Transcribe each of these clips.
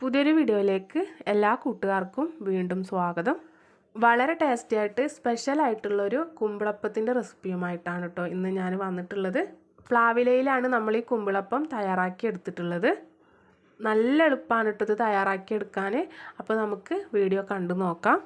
പുതിയൊരു വീഡിയോയിലേക്ക് എല്ലാ കൂട്ടുകാർക്കും വീണ്ടും സ്വാഗതം. വളരെ ടേസ്റ്റി ആയിട്ട് സ്പെഷ്യൽ ആയിട്ടുള്ളൊരു കുമ്പിളപ്പത്തിന്റെ റെസിപ്പിയുമായിട്ടാണ് കേട്ടോ ഇന്ന് ഞാൻ വന്നിട്ടുള്ളത്. പ്ലാവിലയിലാണ് നമ്മൾ ഈ കുമ്പിളപ്പം തയ്യാറാക്കി എടുത്തിട്ടുള്ളത്. നല്ല എളുപ്പമാണ് കേട്ടോ ഇത് തയ്യാറാക്കി എടുക്കാൻ. അപ്പോൾ നമുക്ക് വീഡിയോ കണ്ടു നോക്കാം.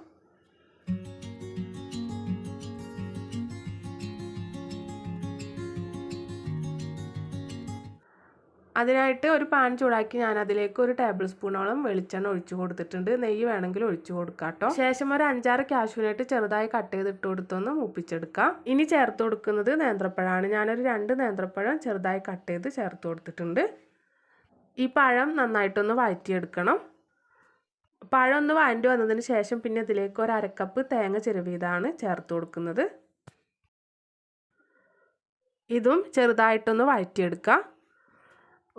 അതിനായിട്ട് ഒരു പാൻ ചൂടാക്കി ഞാൻ അതിലേക്ക് ഒരു ടേബിൾ സ്പൂണോളം വെളിച്ചെണ്ണ ഒഴിച്ചു കൊടുത്തിട്ടുണ്ട്. നെയ്യ് വേണമെങ്കിൽ ഒഴിച്ചു കൊടുക്കാം കേട്ടോ. ശേഷം ഒരു അഞ്ചാറ് കാശുവിനായിട്ട് ചെറുതായി കട്ട് ചെയ്തിട്ട് കൊടുത്തൊന്ന് മൂപ്പിച്ചെടുക്കാം. ഇനി ചേർത്ത് കൊടുക്കുന്നത് നേന്ത്രപ്പഴമാണ്. ഞാനൊരു രണ്ട് നേന്ത്രപ്പഴം ചെറുതായി കട്ട് ചെയ്ത് ചേർത്ത് കൊടുത്തിട്ടുണ്ട്. ഈ പഴം നന്നായിട്ടൊന്ന് വഴറ്റിയെടുക്കണം. പഴം ഒന്ന് വഴണ്ടി വന്നതിന് ശേഷം പിന്നെ ഇതിലേക്ക് ഒരു അരക്കപ്പ് തേങ്ങ ചിരവിയതാണ് ചേർത്ത് കൊടുക്കുന്നത്. ഇതും ചെറുതായിട്ടൊന്ന് വഴറ്റിയെടുക്കാം.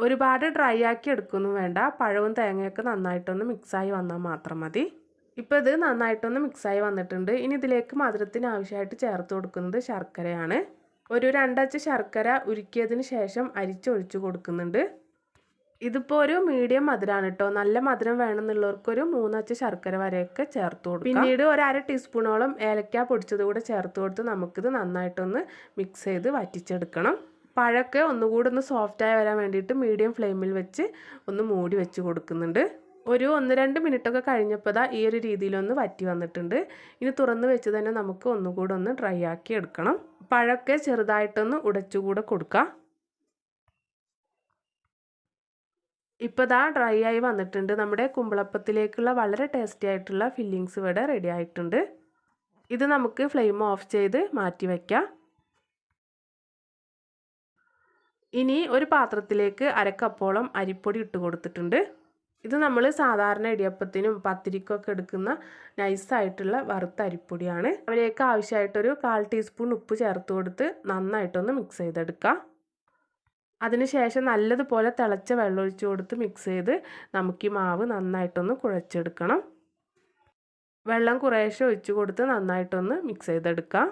ഒരുപാട് ഡ്രൈ ആക്കി എടുക്കുന്നു വേണ്ട. പഴവും തേങ്ങയൊക്കെ നന്നായിട്ടൊന്ന് മിക്സായി വന്നാൽ മാത്രം മതി. ഇപ്പോൾ ഇത് നന്നായിട്ടൊന്ന് മിക്സായി വന്നിട്ടുണ്ട്. ഇനി ഇതിലേക്ക് മധുരത്തിന് ആവശ്യമായിട്ട് ചേർത്ത് കൊടുക്കുന്നത് ശർക്കരയാണ്. ഒരു രണ്ടച്ച് ശർക്കര ഉരുക്കിയതിന് ശേഷം അരിച്ചൊഴിച്ചു കൊടുക്കുന്നുണ്ട്. ഇതിപ്പോൾ ഒരു മീഡിയം മധുരമാണ് കേട്ടോ. നല്ല മധുരം വേണമെന്നുള്ളവർക്ക് ഒരു മൂന്നച്ച് ശർക്കര വരെയൊക്കെ ചേർത്ത് കൊടുക്കും. പിന്നീട് ഒരു അര ടീസ്പൂണോളം ഏലക്ക പൊടിച്ചത് കൂടെ ചേർത്ത് കൊടുത്ത് നമുക്കിത് നന്നായിട്ടൊന്ന് മിക്സ് ചെയ്ത് വറ്റിച്ചെടുക്കണം. പഴമൊക്കെ ഒന്നുകൂടി ഒന്ന് സോഫ്റ്റായി വരാൻ വേണ്ടിയിട്ട് മീഡിയം ഫ്ലെയിമിൽ വെച്ച് ഒന്ന് മൂടി വെച്ച് കൊടുക്കുന്നുണ്ട്. ഒരു ഒന്ന് രണ്ട് മിനിറ്റൊക്കെ കഴിഞ്ഞപ്പോൾ ഈ ഒരു രീതിയിലൊന്ന് വറ്റി വന്നിട്ടുണ്ട്. ഇനി തുറന്ന് വെച്ച് തന്നെ നമുക്ക് ഒന്നുകൂടെ ഒന്ന് ഡ്രൈ ആക്കി എടുക്കണം. പഴമൊക്കെ ചെറുതായിട്ടൊന്ന് ഉടച്ചുകൂടെ കൊടുക്കാം. ഇപ്പോൾ ദാ ഡ്രൈ ആയി വന്നിട്ടുണ്ട്. നമ്മുടെ കുമ്പളപ്പത്തിലേക്കുള്ള വളരെ ടേസ്റ്റി ആയിട്ടുള്ള ഫില്ലിങ്സ് ഇവിടെ റെഡി ആയിട്ടുണ്ട്. ഇത് നമുക്ക് ഫ്ലെയിം ഓഫ് ചെയ്ത് മാറ്റി വയ്ക്കാം ഇനി ഒരു പാത്രത്തിലേക്ക് അരക്കപ്പോളം അരിപ്പൊടി ഇട്ട് കൊടുത്തിട്ടുണ്ട്. ഇത് നമ്മൾ സാധാരണ ഇടിയപ്പത്തിനും പത്തിരിക്കൊക്കെ എടുക്കുന്ന നൈസായിട്ടുള്ള വറുത്ത അരിപ്പൊടിയാണ്. അതിലേക്ക് ആവശ്യമായിട്ടൊരു കാൽ ടീസ്പൂൺ ഉപ്പ് ചേർത്ത് കൊടുത്ത് നന്നായിട്ടൊന്ന് മിക്സ് ചെയ്തെടുക്കാം. അതിനുശേഷം നല്ലതുപോലെ തിളച്ച വെള്ളം ഒഴിച്ച് കൊടുത്ത് മിക്സ് ചെയ്ത് നമുക്ക് ഈ മാവ് നന്നായിട്ടൊന്ന് കുഴച്ചെടുക്കണം. വെള്ളം കുറേശ്ശെ ഒഴിച്ച് കൊടുത്ത് നന്നായിട്ടൊന്ന് മിക്സ് ചെയ്തെടുക്കാം.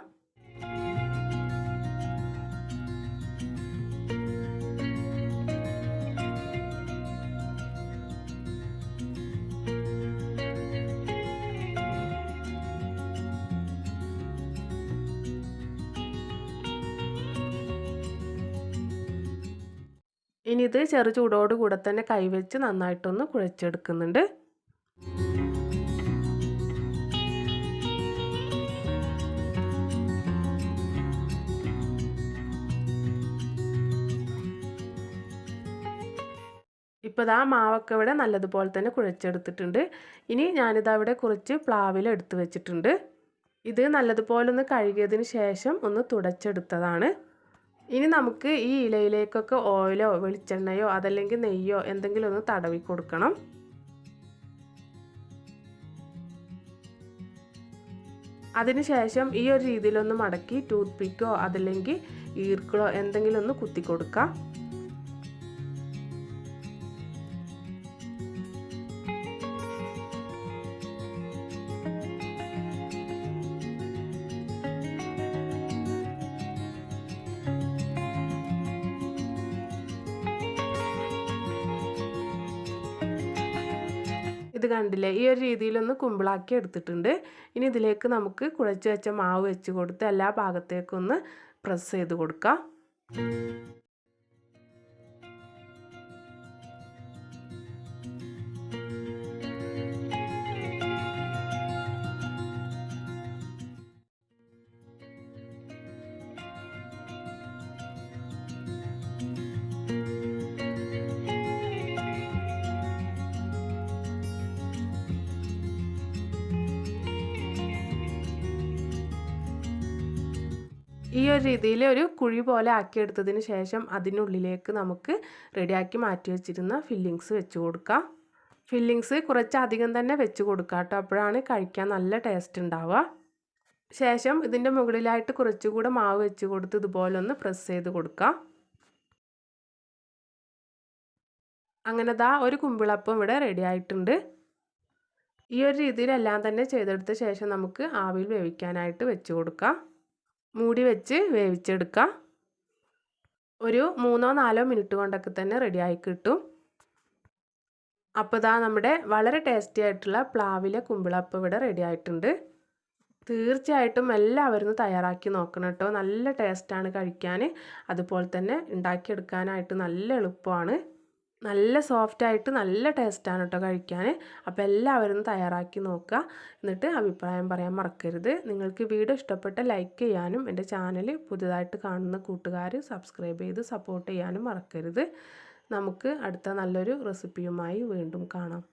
ഇനി ഇത് ചെറു ചൂടോട് കൂടെ തന്നെ കൈവച്ച് നന്നായിട്ടൊന്ന് കുഴച്ചെടുക്കുന്നുണ്ട്. ഇപ്പോൾ ഇതാ മാവൊക്കെ ഇവിടെ നല്ലതുപോലെ തന്നെ കുഴച്ചെടുത്തിട്ടുണ്ട്. ഇനി ഞാനിതവിടെ കുറച്ച് പ്ലാവിൽ എടുത്തു വെച്ചിട്ടുണ്ട്. ഇത് നല്ലതുപോലെ ഒന്ന് കഴുകിയതിന് ശേഷം ഒന്ന് തുടച്ചെടുത്തതാണ്. ഇനി നമുക്ക് ഈ ഇലയിലേക്കൊക്കെ ഓയിലോ വെളിച്ചെണ്ണയോ അതല്ലെങ്കിൽ നെയ്യോ എന്തെങ്കിലും ഒന്ന് തടവി കൊടുക്കണം. അതിനുശേഷം ഈ ഒരു രീതിയിലൊന്ന് മടക്കി ടൂത്ത് പിക്കോ അതല്ലെങ്കിൽ ഈർക്കിളോ എന്തെങ്കിലും ഒന്ന് കുത്തി കൊടുക്കാം. ഇത് കണ്ടില്ലേ? ഈ ഒരു രീതിയിലൊന്ന് കുമ്പിളാക്കി എടുത്തിട്ടുണ്ട്. ഇനി ഇതിലേക്ക് നമുക്ക് കുഴച്ച് വെച്ച മാവ് വെച്ച് കൊടുത്ത് എല്ലാ ഭാഗത്തേക്കൊന്ന് പ്രസ് ചെയ്ത് കൊടുക്കാം. ഈ ഒരു രീതിയിൽ ഒരു കുഴി പോലെ ആക്കിയെടുത്തതിന് ശേഷം അതിനുള്ളിലേക്ക് നമുക്ക് റെഡിയാക്കി മാറ്റി വെച്ചിരുന്ന ഫില്ലിങ്സ് വെച്ച് കൊടുക്കാം. ഫില്ലിങ്സ് കുറച്ചധികം തന്നെ വെച്ച് കൊടുക്കാം കേട്ടോ. അപ്പോഴാണ് കഴിക്കാൻ നല്ല ടേസ്റ്റ് ഉണ്ടാവുക. ശേഷം ഇതിന്റെ മുകളിലായിട്ട് കുറച്ചുകൂടെ മാവ് വെച്ച് കൊടുത്ത് ഇതുപോലെ ഒന്ന് പ്രസ് ചെയ്ത് കൊടുക്കാം. അങ്ങനെ ദാ ഒരു കുമ്പിളപ്പം ഇവിടെ റെഡി ആയിട്ടുണ്ട്. ഈ ഒരു രീതിയിലെല്ലാം തന്നെ ചെയ്തെടുത്ത ശേഷം നമുക്ക് ആവിയിൽ വേവിക്കാനായിട്ട് വെച്ച് കൊടുക്കാം. മൂടി വെച്ച് വേവിച്ചെടുക്കാം. ഒരു മൂന്നോ നാലോ മിനിറ്റ് കൊണ്ടൊക്കെ തന്നെ റെഡിയായി കിട്ടും. അപ്പോൾ ഇതാ നമ്മുടെ വളരെ ടേസ്റ്റി ആയിട്ടുള്ള പ്ലാവിലെ കുമ്പിളപ്പം ഇവിടെ റെഡി ആയിട്ടുണ്ട്. തീർച്ചയായിട്ടും എല്ലാവരും തയ്യാറാക്കി നോക്കണം കേട്ടോ. നല്ല ടേസ്റ്റാണ് കഴിക്കാൻ. അതുപോലെ തന്നെ ഉണ്ടാക്കിയെടുക്കാനായിട്ട് നല്ല എളുപ്പമാണ്. നല്ല സോഫ്റ്റ് ആയിട്ട് നല്ല ടേസ്റ്റാണ് കേട്ടോ കഴിക്കാൻ. അപ്പോൾ എല്ലാവരും തയ്യാറാക്കി നോക്കുക. എന്നിട്ട് അഭിപ്രായം പറയാൻ മറക്കരുത്. നിങ്ങൾക്ക് വീഡിയോ ഇഷ്ടപ്പെട്ട ലൈക്ക് ചെയ്യാനും എന്റെ ചാനൽ പുതുതായിട്ട് കാണുന്ന കൂട്ടുകാർ സബ്സ്ക്രൈബ് ചെയ്ത് സപ്പോർട്ട് ചെയ്യാനും മറക്കരുത്. നമുക്ക് അടുത്ത നല്ലൊരു റെസിപ്പിയുമായി വീണ്ടും കാണാം.